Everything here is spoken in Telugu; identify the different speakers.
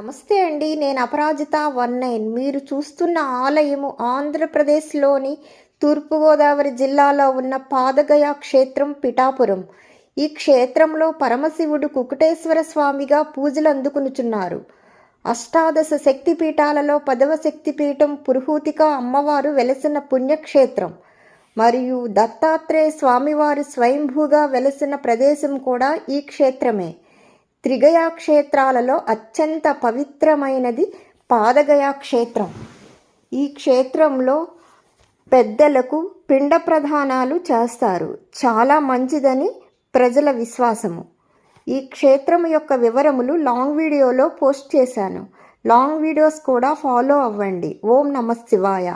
Speaker 1: నమస్తే అండి నేను అపరాజిత వన్ నైన్. మీరు చూస్తున్న ఆలయము ఆంధ్రప్రదేశ్లోని తూర్పుగోదావరి జిల్లాలో ఉన్న పాదగయ క్షేత్రం పిఠాపురం. ఈ క్షేత్రంలో పరమశివుడు కుకుటేశ్వర స్వామిగా పూజలు అందుకునుచున్నారు. అష్టాదశ శక్తిపీఠాలలో పదవ శక్తిపీఠం పురుహూతిక అమ్మవారు వెలసిన పుణ్యక్షేత్రం. మరియు దత్తాత్రేయ స్వామివారు స్వయంభూగా వెలసిన ప్రదేశం కూడా ఈ క్షేత్రమే. త్రిగయా క్షేత్రాలలో అత్యంత పవిత్రమైనది పాదగయా క్షేత్రం ఈ క్షేత్రంలో పెద్దలకు పిండ ప్రధానాలు చేస్తారు. చాలా మంచిదని ప్రజల విశ్వాసము. ఈ క్షేత్రం యొక్క వివరములు లాంగ్ వీడియోలో పోస్ట్ చేశాను. లాంగ్ వీడియోస్ కూడా ఫాలో అవ్వండి. ఓం నమ శివాయ.